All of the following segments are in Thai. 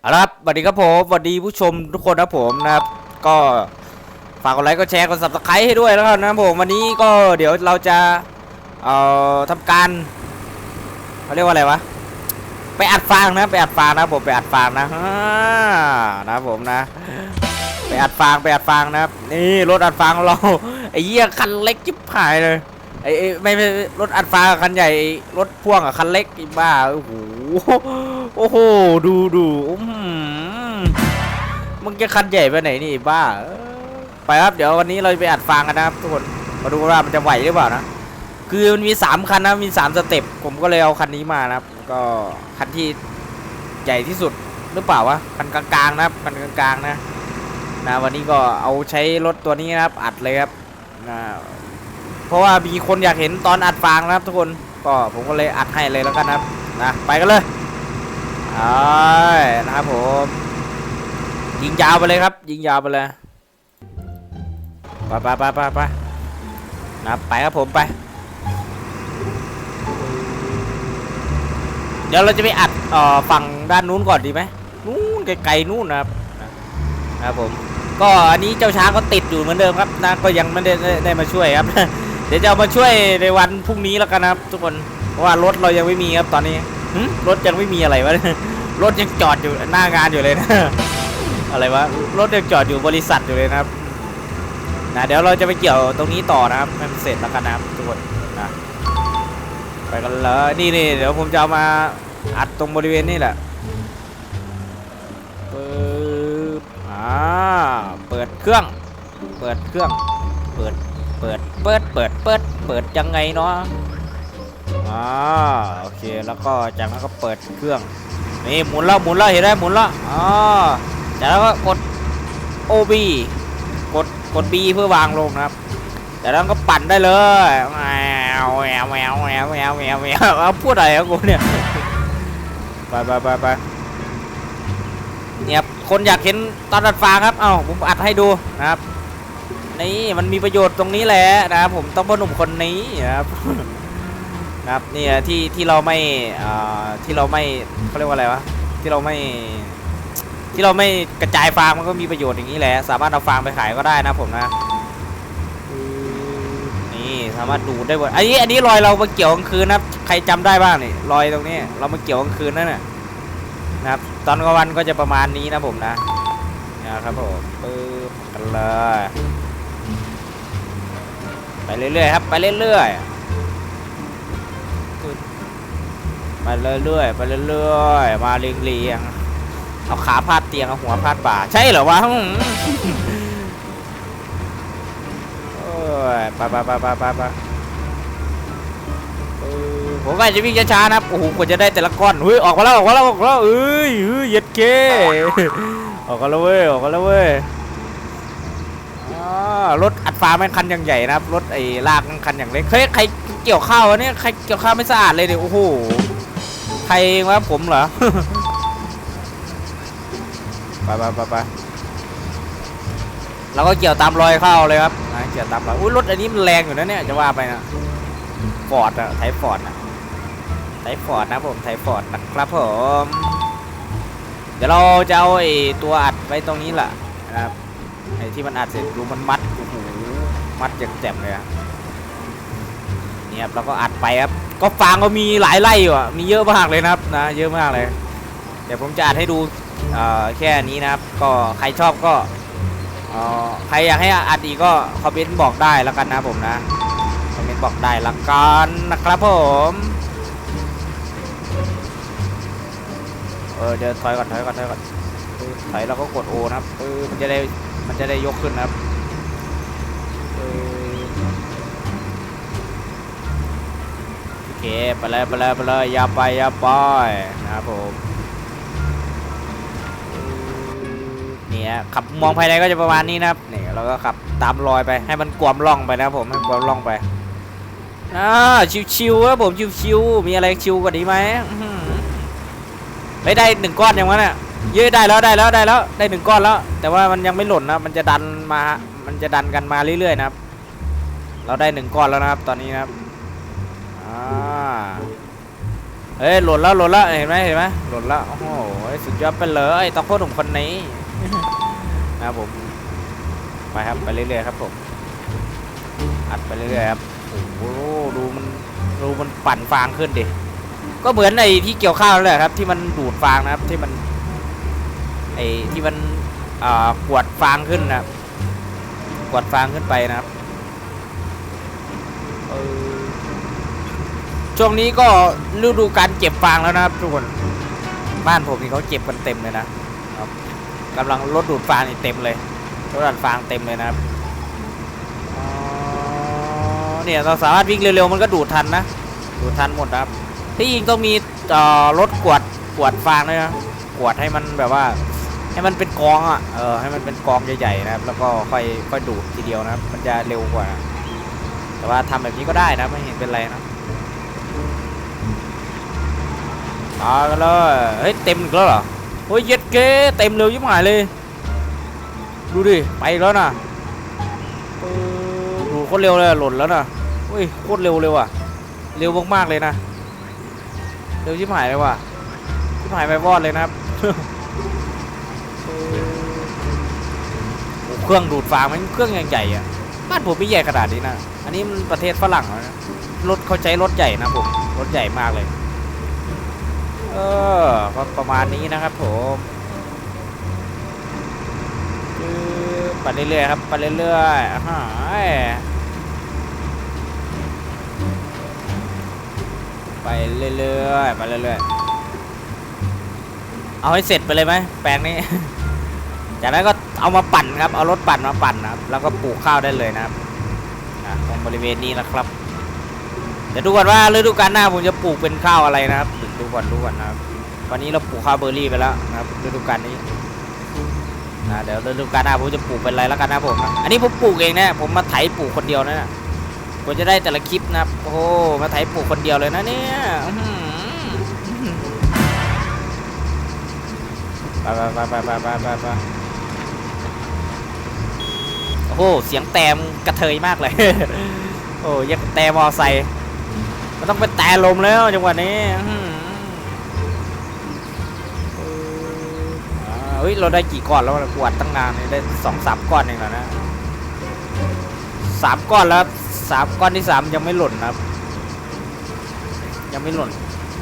เอาละครับสวัสดีครับผมสวัสดีผู้ชมทุกคนนะผมนะครับ ก็ฝากกดไลค์กดแชร์กด subscribe ให้ด้วยแล้วกันนะผมวันนี้ก็เดี๋ยวเราจะเอ่อทำการเขาเรียกว่าอะไรวะไปอัดฟางนะไปอัดฟางนะผมไปอัดฟางนะฮ่านะผมนะไปอัดฟางไปอัดฟางนะครับนี่รถอัดฟางของเราไอ้เหี้ยคันเล็กจิ๊บหายเลยไอ้ไอไม่ไม่รถอัดฟางคันใหญ่รถพ่วงกับคันเล็กบ้าโอ้โหโอ้โหดูดูอื้อหือ มึงจะคันใหญ่ไปไหนนี่บ้าไปครับ เดี๋ยววันนี้เราจะไปอัดฟางกันนะครับทุกคนมาดูว่ามันจะไหวหรือเปล่านะ คือมันมีสามคันนะ มีสามสเต็ป ผมก็เลยเอาคันนี้มานะครับ ก็คันที่ใหญ่ที่สุดหรือเปล่าวะ คันกลางๆนะครับ คันกลางๆนะ นะ วันนี้ก็เอาใช้รถตัวนี้นะครับ อัดเลยครับนะเพราะว่ามีคนอยากเห็นตอนอัดฟางนะครับ ทุกคน ก็ผมก็เลยอัดให้เลยแล้วกันนะครับ นะ ไปกันเลยไปนะครับผม ยิงยาวไปเลยครับ ยิงยาวไปเลยไปไปไปไปไปนะไปครับผมไป เดี๋ยวเราจะไปอัดเอ่อฝั่งด้านนู้นก่อนดีไหมนู้นไกลๆนู้นนะครับนะครับผม ก็อันนี้เจ้าช้างก็ติดอยู่เหมือนเดิมครับนะก็ยังไม่ได้ได้ได้มาช่วยครับ เดี๋ยวจะเอามาช่วยในวันพรุ่งนี้แล้วกันนะครับ ทุกคนเพราะว่ารถเรายังไม่มีครับตอนนี้รถยังไม่มีอะไรวะรถยังจอดอยู่หน้างานอยู่เลยนะ อะไรวะรถยังจอดอยู่บริษัทอยู่เลยนะครับนะเดี๋ยวเราจะไปเกี่ยวตรงนี้ต่อนะครับให้มันเสร็จแล้วกันนะครับทุกคนนะไปกันเลยนี่นี่เดี๋ยวผมจะเอามาอัดตรงบริเวณนี่แหละปึ๊บอ่าเปิดเครื่อง เปิดเครื่อง เปิด เปิด เปิด เปิด เปิด เปิดยังไงเนาะอ่าโอเคแล้วก็จากนั้นก็เปิดเครื่องนี่หมุนแล้วหมุนแล้วเห็นไหมหมุนแล้วอ่า จากนั้นก็กด OB กดกด B เพื่อวางลงนะครับจากนั้นก็ปั่นได้เลยแมวแมวแมวแมวแมวแมวแมวเอาพูดอะไรอะกูเนี่ยไปไปไปไปเนี่ยคนอยากเห็นตอนอัดฟางครับ เอ้าผมอัดให้ดูนะครับ นี่มันมีประโยชน์ตรงนี้แหละนะครับผมต้องพ่อหนุ่มคนนี้นะครับนะครับเนี่ยที่ที่เราไม่อ่าที่เราไม่เขาเรียกว่าอะไรวะที่เราไม่ ที่เราไม่กระจายฟางมันก็มีประโยชน์อย่างนี้แหละ สามารถเอาฟางไปขายก็ได้นะผมนะ นี่สามารถดูดได้หมดอันนี้อันนี้รอยเรามาเกี่ยวกลางคืนนะครับ ใครจำได้บ้างนี่รอยตรงนี้ เรามาเกี่ยวกลางคืนนั่นน่ะนะครับ ตอนกลางวันก็จะประมาณนี้นะผมนะนะครับผมปึ๊บกันเลยไปเรื่อยๆครับ ไปเรื่อยๆปึ๊บไปเรื่อยๆไปเรื่อยๆมาเรียงๆ เอาขาพาดเตียงเอาหัวพาดบ่าใช่เหรอวะอืมโอ้ยไปไปไปไปไปไปผมก็อาจจะวิ่งช้าๆนะครับโอ้โหกว่าจะได้แต่ละก้อนเฮ้ยออกมาแล้วออกมาแล้วออกมาแล้วเอ้ยเฮ้ยเย็ดเก้ออกกันแล้วเว้ยออกกันแล้วเว้ยอ่ารถอัดฟ้าแม่งคันอย่างใหญ่นะครับรถไอ้ลากแม่งคันอย่างเล็กเฮ้ยใครเกี่ยวข้าวเนี่ยใครเกี่ยวข้าวไม่สะอาดเลยเนี่ยโอ้โหใครวะผมเหรอ ไปไปไปไปเราก็เกี่ยวตามรอยเข้าเลยครับนะเกี่ยวตามรอยอุ้ยรถอันนี้มันแรงอยู่นะเนี่ยจะว่าไปนะฟอร์ดอะไทยฟอร์ดอะไทยฟอร์ดนะผมไทยฟอร์ดนะครับผมเดี๋ยวเราจะเอาไอ้ตัวอัดไว้ตรงนี้แหละนะครับไอ้ที่มันอัดเสร็จดูมันมัดโอ้โหมัดอย่างแจ่มเลยอะเนี่ยครับเราก็อัดไปครับก็ฟางก็มีหลายไร่อยู่อะมีเยอะมากเลยนะครับนะ เยอะมากเลยเดี๋ยวผมจะอัดให้ดูเอ่อ แค่นี้นะครับ ก็ใครชอบก็ใครอยากให้อัดอีกก็คอมเมนต์บอกได้แล้วกันนะผมนะ คอมเมนต์บอกได้ละกันนะครับผมเออเดี๋ยวถอยก่อนถอยก่อนถอยก่อนถอยแล้วก็กดโอนะครับเออมันจะได้มันจะได้ยกขึ้นนะครับโอเคไปเลยไปเลยไปเลยอย่าไปอย่าไปนะครับผม นี่ยขับมองภายในก็จะประมาณนี้นะครับนี่เราก็ขับตามรอยไปให้มันกวมล่องไปนะครับผมให้กวมล่องไปอ่าชิวๆครับผมชิวๆมีอะไรชิวกว่านี้ไหมไม่ได้หนึ่งก้อนยังวะเนี่ยเยอะได้แล้วได้แล้วได้แล้วได้หนึ่งก้อนแล้ว แต่ว่ามันยังไม่หล่นนะมันจะดันมา มันจะดันกันมาเรื่อยๆนะครับ เราได้หนึ่งก้อนแล้วนะครับ ตอนนี้นะครับอ่าเฮ้ยหล่นแล้วหล่นแล้วเห็นไหมเห็นไหมหล่นแล้วโอ้โหสุดยอดไปเลยต้องพ่อหนุ่มคนนี้ นะครับผมไปครับไปเรื่อยๆครับผมอัดไปเรื่อยๆครับโอ้โหดูมันดูมันปั่นฟางขึ้นดิก็เหมือนไอ้ที่เกี่ยวข้าวนั่นแหละครับ ที่มันดูดฟางนะครับที่มันไอที่มันอ่ากวดฟางขึ้นนะครับกวดฟางขึ้นไปนะครับออช่วงนี้ก็ฤดูการเก็บฟางแล้วนะครับทุกคนบ้านผมนี่เขาเก็บกันเต็มเลยนะ กำลังรถดูดฟางนี่เต็มเลยรถดัดฟางเต็มเลยนะครับเนี่ยเราสามารถวิ่งเร็วๆมันก็ดูดทันนะ ดูดทันหมดนะครับ ที่จริงต้องมีรถกวดกวดฟางด้วยนะกวดให้มันแบบว่า ให้มันเป็นกองอะเออให้มันเป็นกองใหญ่ๆนะครับ แล้วก็ค่อยค่อยดูดทีเดียวนะครับ มันจะเร็วกว่า แต่ว่าทำแบบนี้ก็ได้นะไม่เห็นเป็นไรนะเอากันเลยเฮ้ยเต็มอีกแล้วเหรอ เฮ้ยเย็ดเก้เต็มเร็วยิ่งหายเลย ดูดิ ไปแล้วนะดูโคตรเร็วเลยหล่นแล้วนะเฮ้ยโคตรเร็วเลยว่ะ เร็วมากๆเลยนะ เร็วชิบหายเลยว่ะชิบหายไปวอดเลยนะครับเครื่องดูดฟางมันเครื่องใหญ่ๆอะบ้านผมไม่ใหญ่ขนาดนี้นะ อันนี้มันประเทศฝรั่งนะรถเขาใช้รถใหญ่นะผม รถใหญ่มากเลย เออก็ประมาณนี้นะครับผมคือไปเรื่อยๆครับไปเรื่อยๆอ่าฮะไปเรื่อยๆไปเรื่อยๆเอาให้เสร็จไปเลยไหมแปลงนี้ จากนั้นก็เอามาปั่นครับ เอารถปั่นมาปั่นนะครับ แล้วก็ปลูกข้าวได้เลยนะครับตรงบริเวณนี้นะครับ เดี๋ยวดูก่อนว่าฤดูกาลหน้าผมจะปลูกเป็นข้าวอะไรนะครับ ดูก่อนดูก่อนนะครับ วันนี้เราปลูกข้าวเบอร์รี่ไปแล้วนะครับฤดูกาลนี้นะเดี๋ยวฤดูกาลหน้าผมจะปลูกเป็นไรแล้วกันนะผมนะอันนี้ผมปลูกเองนะผมมาไถปลูกคนเดียวนะผมจะได้แต่ละคลิปนะโอ้มาไถปลูกคนเดียวเลยนะเนี่ยไปไปไปไปไปไปไปโอ้โหเสียงแตมกระเทยมากเลย โอ้ยังแต่มอไซค์มันต้องเป็นแต่ลมแล้วจังหวะนี้ เฮ้ยเราได้กี่ก้อนแล้วกวดตั้งนานได้สองสามก้อนเองแล้วนะสามก้อนแล้วสามก้อนที่สามยังไม่หล่นนะครับ ยังไม่หล่น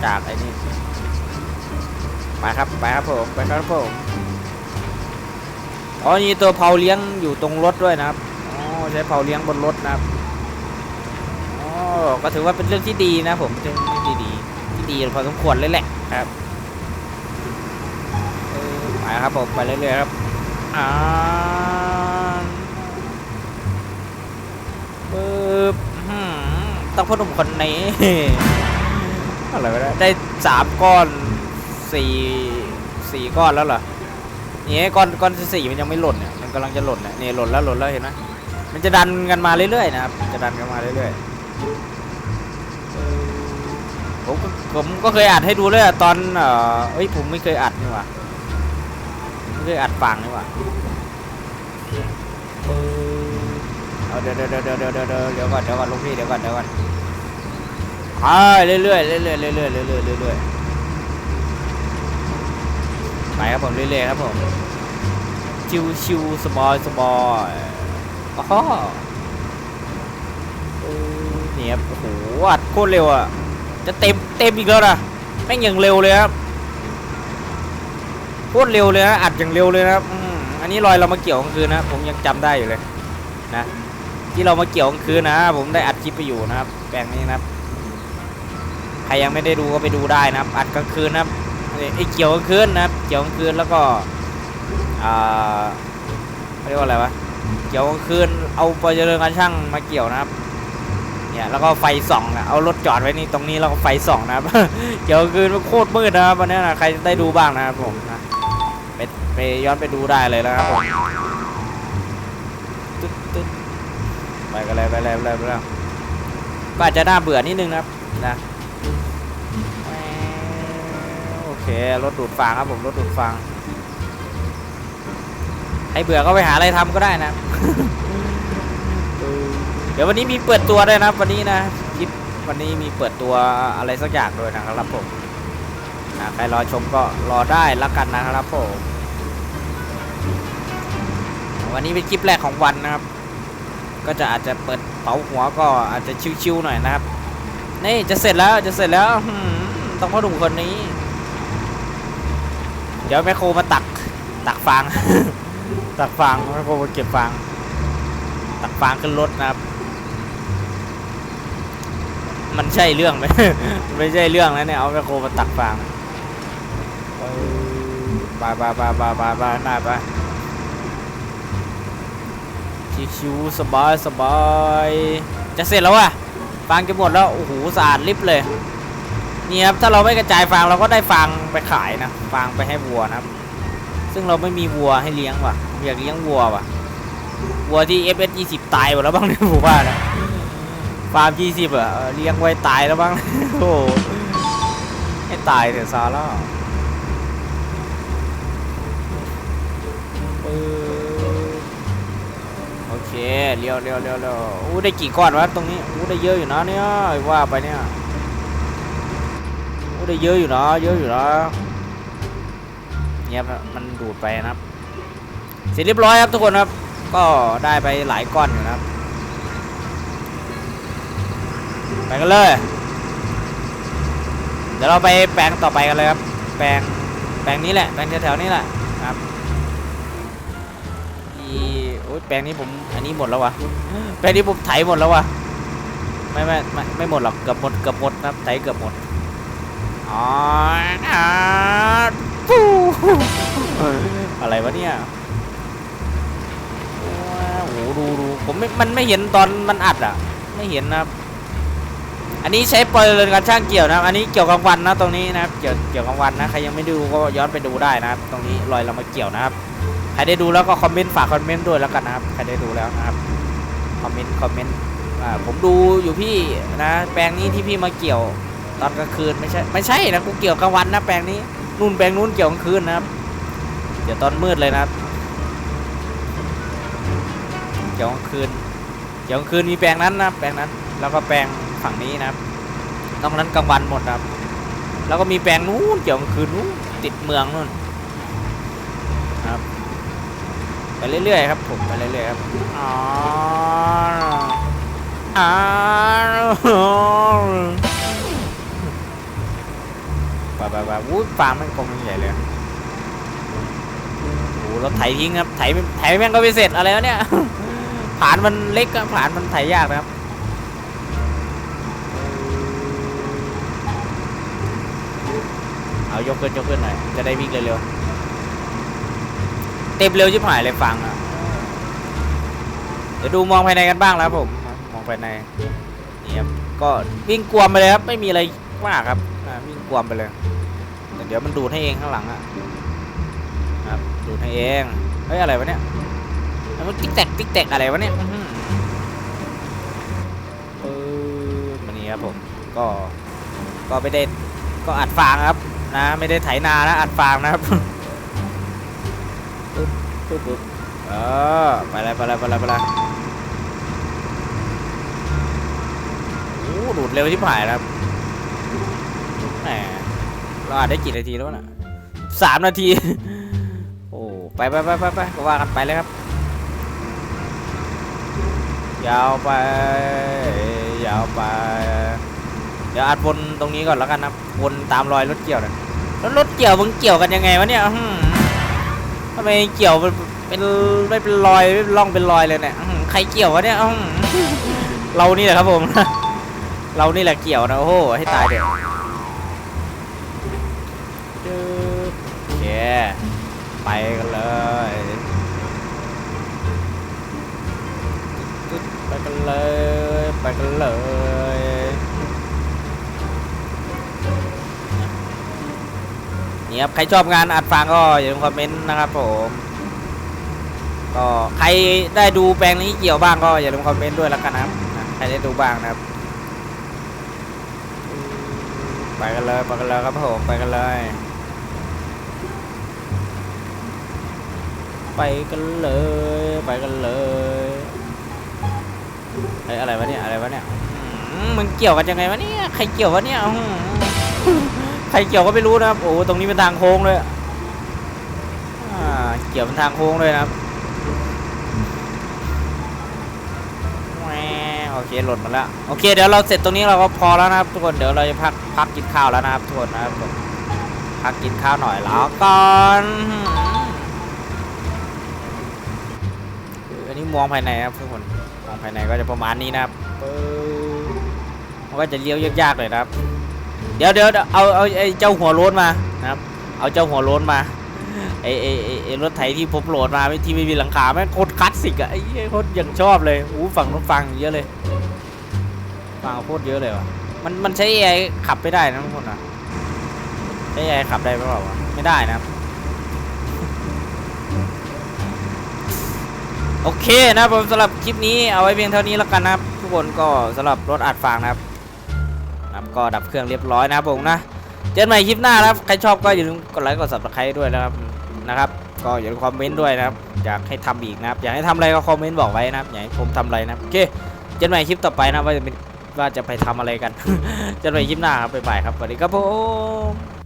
จากไอ้นี่ไปครับไปครับผมไปครับผมอ๋อนี่ตัวเผาเลี้ยงอยู่ตรงรถด้วยนะครับอ๋อใช้เผาเลี้ยงบนรถนะครับอ๋อก็ถือว่าเป็นเรื่องที่ดีนะผมเป็นเรื่องที่ดีที่ดีพอสมควรเลยแหละครับ ไปครับผมไปเรื่อยๆครับอ่าปึ๊บอื้อหือต้องพ่อหนุ่มคนนี้อะไรวะเนี่ยได้สามก้อนสี่สี่ก้อนแล้วเหรอนี่ก้อนก้อนที่สี่มันยังไม่หล่นเนี่ยมันกำลังจะหล่นเนี่ยนี่หล่นแล้วหล่นแล้วเห็นไหมมันจะดันกันมาเรื่อยๆนะครับจะดันกันมาเรื่อยๆผมก็ผมก็เคยอัดให้ดูเลยอะตอนเอ่อเอ้ยผมไม่เคยอัดนี่หว่าไม่ เคยอัดฟังนี่หว่าเอาเดี๋ยวเดี๋ยวเดี๋ยวเดี๋ยวเดี๋ยวเดี๋ยวก่อนเดี๋ยวก่อนลูกพี่เดี๋ยวก่อนเดี๋ยวก่อนอ่าเรื่อยเรื่อยเรื่อยเรื่อยเรื่อยเรื่อยเรื่อยเรื่อยเรื่อยไปครับผมเรื่อยๆครับผมชิวชิวสบายสบายอ๋อเนี่ยโอ้โหอัดโคตรเร็วอะจะเต็มเต็มอีกแล้วนะแม่งอย่างเร็วเลยครับ โคตรเร็วเลยนะอัดอย่างเร็วเลยนะครับอันนี้รอยเรามาเกี่ยวกลางคืนนะผมยังจำได้อยู่เลยนะที่เรามาเกี่ยวกลางคืนนะ ผมได้อัดคลิปไปอยู่นะครับ แปลงนี้นะครับใครยังไม่ได้ดูก็ไปดูได้นะครับ อัดกลางคืนนะครับไอ้เกี่ยวกลางคืนนะครับ เกี่ยวกลางคืนแล้วก็อ่าเขาเรียกว่าอะไรวะเกี่ยวกลางคืนเอาปอเจริญการช่างมาเกี่ยวนะครับเนี่ยแล้วก็ไฟส่องนะเอารถจอดไว้นี่ตรงนี้แล้วก็ไฟส่องนะครับเดี๋ยวคืนมันโคตรมืดนะครับวันนี้นะใครได้ดูบ้างนะครับผมนะ ไปย้อนไปดูได้เลยนะครับผมตึ๊ดตึ๊ดไปกันเลยไปเลยไปเลยไปเลยก็อาจจะน่าเบื่อนิดนึงนะครับนะโอเครถดูดฟางครับผมรถดูดฟางให้เบื่อก็ไปหาอะไรทำก็ได้นะ เดี๋ยววันนี้มีเปิดตัวด้วยนะวันนี้นะคลิปวันนี้มีเปิดตัวอะไรสักอย่างด้วยนะครับผมใครรอชมก็รอได้ล้วกันนะครับผม วันนี้เป็นคลิปแรกของวันนะครับ ก็จะอาจจะเปิดเป๋าหัวก็อาจจะชิวๆหน่อยนะครับ นี่จะเสร็จแล้วจะเสร็จแล้วต้องพ่อหนุ่มคนนี้ เดี๋ยวแมคโครมาตักตักฟาง ตักฟางแมคโครมาเก็บฟาง ตักฟางขึ้นรถนะครับ มันใช่เรื่องไหมไม่ใช่เรื่องนะเนี่ยเอาแมคโครมาตักฟางไปไปไปไปไปไปหน้าไป ชิวๆสบายสบายจะเสร็จแล้ววะฟางจะหมดแล้ว โอ้โหสะอาดลิบเลย นี่ครับ ถ้าเราไม่กระจายฟางเราก็ได้ฟางไปขายนะ ฟางไปให้วัวนะครับ ซึ่งเราไม่มีวัวให้เลี้ยงว่ะ อยากเลี้ยงวัวว่ะ วัวที่ FS 20ตายหมดแล้วบ้างในหมู่บ้านนะฟาร์ม20อะเออเลี้ยงไว้ตายแล้วบ้าง โอ้โหให้ตายเถอะซาร่าปึ๊บโอ เคเลี้ยวเลี้ยวเลี้ยวเลี้ยวอู้ได้กี่ก้อนวะตรงนี้อู้ได้เยอะอยู่นะเนี่ยว่าไปเนี่ยโอ้ได้เยอะอยู่นะเยอะอยู่นะเงียบมันดูดไปนะครับเสร็จเรียบร้อยครับทุกคนครับ ก็ได้ไปหลายก้อนอยู่นะครับ ไปกันเลยเดี๋ยวเราไปแปลงต่อไปกันเลยครับ แปลงแปลงนี้แหละแปลงแถวๆนี้แหละ แปลงนี้ผมอันนี้หมดแล้ววะแปลงนี้ผมไถหมดแล้ววะไม่ไม่ไม่ไม่หมดหรอกเกือบหมดเกือบหมดนะไถเกือบหมดอ๋ออ่าปูอะไรวะเนี่ยโอ้โหดูดูผมไม่มันไม่เห็นตอนมันอัดอะ ไม่เห็นนะอันนี้ใช้เปิลการช่างเกี่ยวนะอันนี้เกี่ยวกับวันนะตรงนี้นะครับเกี่ยวเกี่ยวกับวันนะใครยังไม่ดูก็ย้อนไปดูได้นะครับตรงนี้รอยเรามาเกี่ยวนะครับ ครได้ดูแล้วก็คอมเมนต์ฝากคอมเมนต์ด้วยแล้วกันนะครับใครได้ดูแล้วนะครับคอมเมนต์คอมเมนต์อ่าผมดูอยู่พี่นะแปลงนี้ที่พี่มาเกี่ยวตอนกลางคืนไม่ใช่ไม่ใช่นะกูเกี่ยวกลางวันนะแปลงนี้นู่นแปลงนู้นเกี่ยวกลางคืนนะครับเดี๋ยวตอนมืดเลยนะครับเกี่ยวกลางคืนเกี่ยวกลางคืนมีแปลงนั้นนะแปลงนั้นแล้วก็แปลงฝั่งนี้นะครับนอกนั้นกลางวันหมดนะครับ แล้วก็มีแปลงนู้นเกี่ยวกลางคืนนู้นติดเมืองนู่น ไปเรื่อยๆครับผมไปเรื่อยๆครับอ๋ออ๋อไปไปไปวู้ฟาร์มมันกลมมันใหญ่เลยโอ้เราไถทิ้งครับไถไม่ไถแม่งก็ไม่เสร็จอะไรวะเนี่ยผานมันเล็กอะผานมันไถยากนะครับเอายกขึ้นยกขึ้นหน่อยจะได้วิ่งเร็วๆ เต็มเร็วชิบหายเลยฟังอะเดี๋ยวดูมองภายในกันบ้างแล้วผมมองภายในนี่ครับก็วิ่งกวมไปเลยครับไม่มีอะไรมากครับอ่าวิ่งกวมไปเลยแต่เดี๋ยวมันดูดให้เองข้างหลังอะครับดูดให้เองเฮ้ยอะไรวะเนี่ยแล้วมันติ๊กแตกติ๊กแตกอะไรวะเนี่ยอื้อหือเออมันนี่ครับผมก็ก็ไม่ได้ก็อัดฟางครับนะ ไม่ได้ไถนานะอัดฟางนะครับ ปึ๊บปึ๊บเออไปเลยไปเลยไปเลยไปเลยโอ้ดูดเร็วที่ผ่ายนะครับแหมเราอาจได้กี่นาทีแล้วนะสามนาที โอ้ไปไปไปไปไปก็ว่ากันไปเลยครับ ยาวไป ยาวไป เดี๋ยวอัดวนตรงนี้ก่อนแล้วกันนะวนตามรอยรถเกี่ยวนะแล้วรถเกี่ยวมึงเกี่ยวกันยังไงวะเนี่ยอื้อหือ ทำไมเกี่ยวเป็นเป็นไม่เป็นรอยไม่เป็นร่องเป็นรอยเลยเนี่ยใครเกี่ยววะเนี่ยเรานี่แหละครับผม เรานี่แหละเกี่ยวนะโอ้โหให้ตายเดี๋ยวจึ๊บโอเคไปกันเลยไปกันเลยไปกันเลย นี่ครับใครชอบงานอัดฟังก็อย่าลืมคอมเมนต์นะครับผมก็ใครได้ดูแปลงนี้เกี่ยวบ้างก็อย่าลืมคอมเมนต์ด้วยล้วกันนะครับใครได้ดูบ้างนะครับ ไปกันเลยไปกันเลยครับผมไปกันเลย ไปกันเลยไปกันเลยเฮ้ยอะไรวะเนี่ยอะไรวะเนี่ยมมึงเกี่ยวกันยังไงวะเนี่ยใครเกี่ยววะเนี่ย รรเกี่ยวก็ไม่รู้นะครับ โอ้ตรงนี้เป็นทางโค้งเลยอ่าเกี่ยวเป็นทางโค้งเลยนะครับโอเคหล่นมาแล้วโอเค เดี๋ยวเราเสร็จตรงนี้เราก็พอแล้วนะครับ ทุกคนเดี๋ยวเราจะพักพักกินข้าวแล้วนะครับทุกคนนะครับพักกินข้าวหน่อยแล้วก่อนอันนี้มองภายในนะครับทุกคนมองภายในก็จะประมาณนี้นะครับปึ๊บมันก็จะเลี้ยวยากๆเลยนะครับ เดี๋ยวเดี๋ยวเดี๋ยวเอาเอาไอ้เจ้าหัวโล้นมานะครับ เอาเจ้าหัวโล้นมาไอ้ไอ้ไอ้ไอ้รถไถที่ผมโหลดมาไม่ที่ไม่มีหลังคาแม่งโคตรคลาสสิกอะไอ้เหี้ยโคตรยังชอบเลยอู้ฝั่งนู้นฟังเยอะเลยฟังโคตรเยอะเลยว่ะมันมันใช้ AI ขับไม่ได้นะทุกคนนะใช้ AI ขับได้ไหมเปล่าวะไม่ได้นะครับโอเคนะครับผมสำหรับคลิปนี้เอาไว้เพียงเท่านี้แล้วกันนะครับ ทุกคนก็สำหรับรถอัดฟางนะครับนะครับ ก็ดับเครื่องเรียบร้อยนะครับผมนะ เจอกันใหม่คลิปหน้านะครับ ใครชอบก็อย่าลืมกดไลค์กดซับสไครต์ด้วยนะครับนะครับ ก็อย่าลืมคอมเมนต์ด้วยนะครับ อยากให้ทำอีกนะครับ อยากให้ทำอะไรก็คอมเมนต์บอกไว้นะครับ อยากให้ผมทำอะไรนะครับโอเค เจอกันใหม่คลิปต่อไปนะว่าจะเป็นว่าจะไปทำอะไรกัน เจอกันใหม่คลิปหน้าครับบ๊ายบายครับสวัสดีครับผม